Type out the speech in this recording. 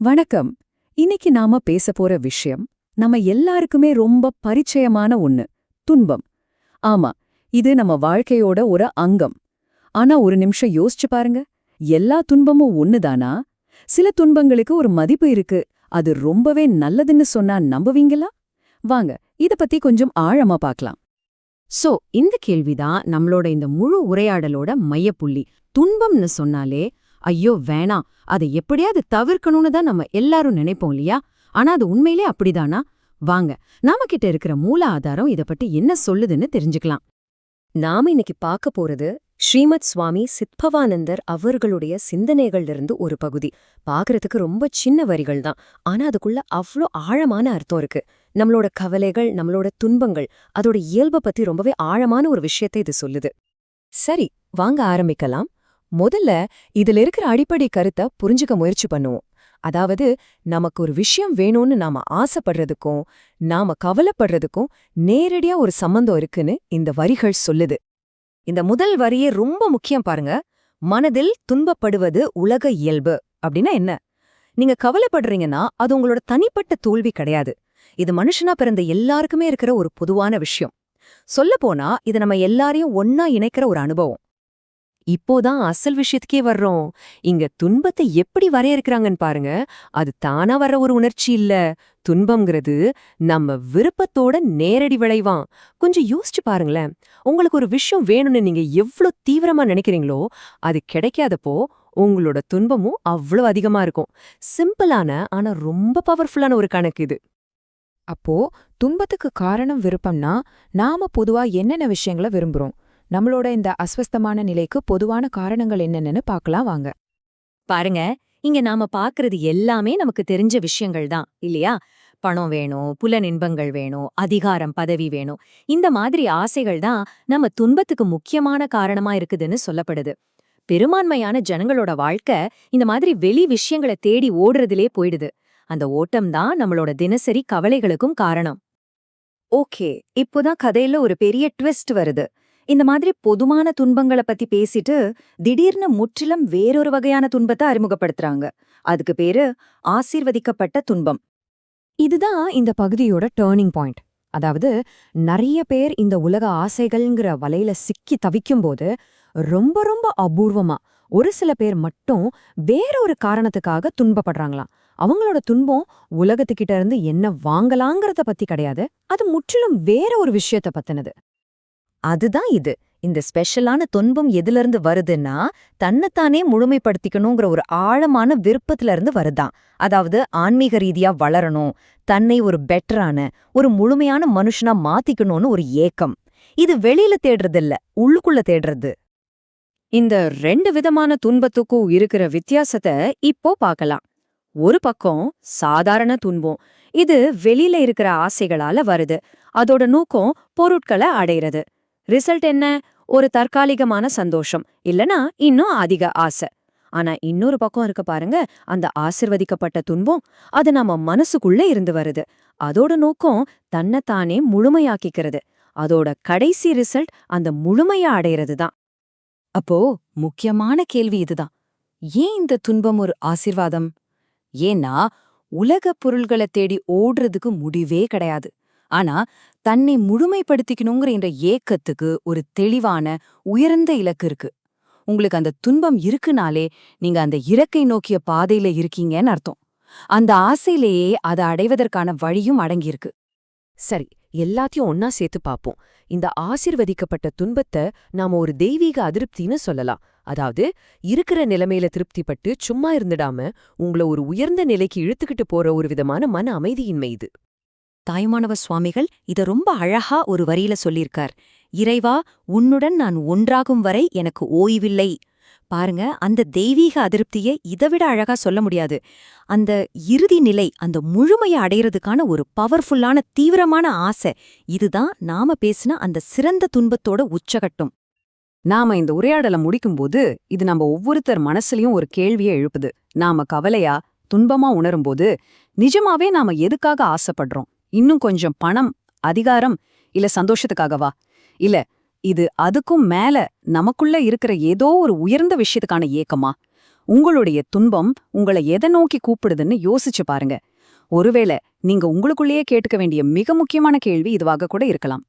வணக்கம். இன்னைக்கு நாம பேச போற விஷயம் நம்ம எல்லாருக்குமே ரொம்ப பரிச்சயமான ஒண்ணு துன்பம். ஆமா இது நம்ம வாழ்க்கையோட ஒரு அங்கம். ஆனா ஒரு நிமிஷம் யோசிச்சு பாருங்க எல்லா துன்பமும் ஒண்ணுதானா? சில துன்பங்களுக்கு ஒரு மதிப்பு இருக்கு அது ரொம்பவே நல்லதுன்னு சொன்னா நம்புவீங்களா? வாங்க இத பத்தி கொஞ்சம் ஆழமா பார்க்கலாம் சோ இந்த கேள்விதான் நம்மளோட இந்த முழு உரையாடலோட மையப்புள்ளி. துன்பம்னு சொன்னாலே ஐயோ வேணாம். அதை எப்படியாவது தவிர்க்கணும்னு தான் நம்ம எல்லாரும் நினைப்போம் இல்லையா? ஆனா அது உண்மையிலே அப்படிதானா? வாங்க நாம கிட்ட இருக்கிற மூல ஆதாரம் இத பத்தி என்ன சொல்லுதுன்னு தெரிஞ்சுக்கலாம். நாம இன்னைக்கு பார்க்க போறது ஸ்ரீமத் சுவாமி சித்பவானந்தர் அவர்களுடைய சிந்தனைகள்ல ஒரு பகுதி. பார்க்கறதுக்கு ரொம்ப சின்ன வரிகள் தான். ஆனா அதுக்குள்ள அவ்ளோ ஆழமான அர்த்தம் இருக்கு. நம்மளோட கவலைகள் நம்மளோட துன்பங்கள் அதோட இயல்பை பத்தி ரொம்பவே ஆழமான ஒரு விஷயத்தை இது சொல்லுது. சரி வாங்க ஆரம்பிக்கலாம். முதல்ல இதுல இருக்கிற அடிப்படை கருத்தை புரிஞ்சுக்க முயற்சி பண்ணுவோம். அதாவது நமக்கு ஒரு விஷயம் வேணும்னு நாம ஆசைப்படுறதுக்கும் நாம கவலைப்படுறதுக்கும் நேரடியா ஒரு சம்பந்தம் இருக்குன்னு இந்த வரிகள் சொல்லுது. இந்த முதல் வரியே ரொம்ப முக்கியம் பாருங்க. மனதில் துன்பப்படுவது உலக இயல்பு அப்படின்னா என்ன? நீங்க கவலைப்படுறீங்கன்னா அது உங்களோட தனிப்பட்ட தோல்வி கிடையாது. இது மனுஷனா பிறந்த எல்லாருக்குமே இருக்கிற ஒரு பொதுவான விஷயம். சொல்லப்போனா இது நம்ம எல்லாரையும் ஒன்னா இணைக்கிற ஒரு அனுபவம். இப்போதான் அசல் விஷயத்துக்கே வர்றோம். இங்க துன்பத்தை எப்படி வரையறுக்கிறாங்கன்னு பாருங்க. அது தானா வர்ற ஒரு உணர்ச்சி இல்ல. துன்பம்ங்கிறது நம்ம விருப்பத்தோட நேரடி விளைவாம். கொஞ்சம் யோசிச்சு பாருங்களேன். உங்களுக்கு ஒரு விஷயம் வேணும்னு நீங்க எவ்ளோ தீவிரமா நினைக்கிறீங்களோ அது கிடைக்காதப்போ உங்களோட துன்பமும் அவ்வளோ அதிகமா இருக்கும். சிம்பிளான ஆனா ரொம்ப பவர்ஃபுல்லான ஒரு கணக்கு இது. அப்போ துன்பத்துக்கு காரணம் விருப்பம்னா நாம பொதுவா என்னென்ன விஷயங்களை விரும்புறோம்? நம்மளோட இந்த அஸ்வஸ்தமான நிலைக்கு பொதுவான காரணங்கள் என்னென்னு பார்க்கலாம் வாங்க. பாருங்க இங்க நாம பாக்குறது எல்லாமே நமக்கு தெரிஞ்ச விஷயங்கள் தான் இல்லையா? பணம் வேணும் புல இன்பங்கள் வேணும் அதிகாரம் பதவி வேணும். இந்த மாதிரி ஆசைகள் தான் நம்ம துன்பத்துக்கு முக்கியமான காரணமா இருக்குதுன்னு சொல்லப்படுது. பெரும்பான்மையான ஜனங்களோட வாழ்க்கை இந்த மாதிரி வெளி விஷயங்களை தேடி ஓடுறதிலே போயிடுது. அந்த ஓட்டம் தான் நம்மளோட தினசரி கவலைகளுக்கும் காரணம். ஓகே இப்போதான் கதையில ஒரு பெரிய ட்விஸ்ட் வருது. இந்த மாதிரி பொதுமான துன்பங்களை பத்தி பேசிட்டு திடீர்னு முற்றிலும் வேறொரு வகையான துன்பத்தை அறிமுகப்படுத்துறாங்க. அதுக்கு பேரு ஆசீர்வதிக்கப்பட்ட துன்பம். இதுதான் இந்த பகுதியோட டேர்னிங் பாயிண்ட் அதாவது நிறைய பேர் இந்த உலக ஆசைகள்ங்கிற வலையில சிக்கி தவிக்கும்போது ரொம்ப ரொம்ப அபூர்வமா ஒரு சில பேர் மட்டும் வேற ஒரு காரணத்துக்காக துன்பப்படுறாங்களாம். அவங்களோட துன்பம் உலகத்துக்கிட்ட இருந்து என்ன வாங்கலாங்கிறத பத்தி கிடையாது. அது முற்றிலும் வேற ஒரு விஷயத்த பத்தினது. அதுதான் இது. இந்த ஸ்பெஷலான துன்பம் எதிலிருந்து வருதுன்னா தன்னைத்தானே முழுமைப்படுத்திக்கணுங்கிற ஒரு ஆழமான விருப்பத்துல இருந்து வருதான். அதாவது ஆன்மீக ரீதியா வளரணும் தன்னை ஒரு பெட்டரான ஒரு முழுமையான மனுஷனா மாத்திக்கணும்னு ஒரு ஏக்கம். இது வெளியில தேடுறதில்ல உள்ளுக்குள்ள தேடுறது. இந்த ரெண்டு விதமான துன்பத்துக்கும் இருக்கிற வித்தியாசத்தை இப்போ பார்க்கலாம். ஒரு பக்கம் சாதாரண துன்பம். இது வெளியில இருக்கிற ஆசைகளால வருது. அதோட நோக்கம் பொருட்களை அடையிறது. ரிசல்ட் என்ன? ஒரு தற்காலிகமான சந்தோஷம் இல்லனா இன்னும் அதிக ஆசை. ஆனா இன்னொரு பக்கம் இருக்க பாருங்க அந்த ஆசிர்வதிக்கப்பட்ட துன்பம் அது நம்ம மனசுக்குள்ள இருந்து வருது. அதோட நோக்கம் தன்னைத்தானே முழுமையாக்கிக்கிறது. அதோட கடைசி ரிசல்ட் அந்த முழுமையா அடையிறது தான். அப்போ முக்கியமான கேள்வி இதுதான். ஏன் இந்த துன்பம் ஒரு ஆசிர்வாதம்? ஏன்னா உலக பொருள்களை தேடி ஓடுறதுக்கு முடிவே கிடையாது. ஆனா தன்னை முழுமைப்படுத்திக்கணுங்கிற என்ற ஏக்கத்துக்கு ஒரு தெளிவான உயர்ந்த இலக்கு இருக்கு. உங்களுக்கு அந்த துன்பம் இருக்குனாலே நீங்க அந்த இறக்கை நோக்கிய பாதையில இருக்கீங்கன்னு அர்த்தம். அந்த ஆசையிலேயே அதை அடைவதற்கான வழியும் அடங்கியிருக்கு. சரி எல்லாத்தையும் ஒன்னா சேர்த்து பாப்போம். இந்த ஆசிர்வதிக்கப்பட்ட துன்பத்தை நாம ஒரு தெய்வீக அதிருப்தின்னு சொல்லலாம். அதாவது இருக்கிற நிலைமையில திருப்திப்பட்டு சும்மா இருந்துடாம உங்கள ஒரு உயர்ந்த நிலைக்கு இழுத்துக்கிட்டு போற ஒரு விதமான மன அமைதியின்மை இது. தாய்மானவ சுவாமிகள் இத ரொம்ப அழகா ஒரு வரியில சொல்லியிருக்கார். இறைவா உன்னுடன் நான் ஒன்றாகும் வரை எனக்கு ஓய்வில்லை. பாருங்க அந்த தெய்வீக அதிருப்தியை இதைவிட அழகா சொல்ல முடியாது. அந்த இறுதி நிலை அந்த முழுமையை அடையிறதுக்கான ஒரு பவர்ஃபுல்லான தீவிரமான ஆசை இதுதான் நாம பேசின அந்த சிறந்த துன்பத்தோட உச்சகட்டும். நாம இந்த உரையாடலை முடிக்கும்போது இது நம்ம ஒவ்வொருத்தர் மனசுலயும் ஒரு கேள்வியை எழுப்புது. நாம கவலையா துன்பமா உணரும்போது நிஜமாவே நாம எதுக்காக ஆசைப்படுறோம்? இன்னும் கொஞ்சம் பணம் அதிகாரம் இல்ல சந்தோஷத்துக்காகவா இல்ல இது அதுக்கும் மேல நமக்குள்ள இருக்கிற ஏதோ ஒரு உயர்ந்த விஷயத்துக்கான ஏக்கமா? உங்களுடைய துன்பம் உங்களை எதை நோக்கி கூப்பிடுதுன்னு யோசிச்சு பாருங்க. ஒருவேளை நீங்க உங்களுக்குள்ளேயே கேட்டுக்க வேண்டிய மிக முக்கியமான கேள்வி இதுவாக கூட இருக்கலாம்.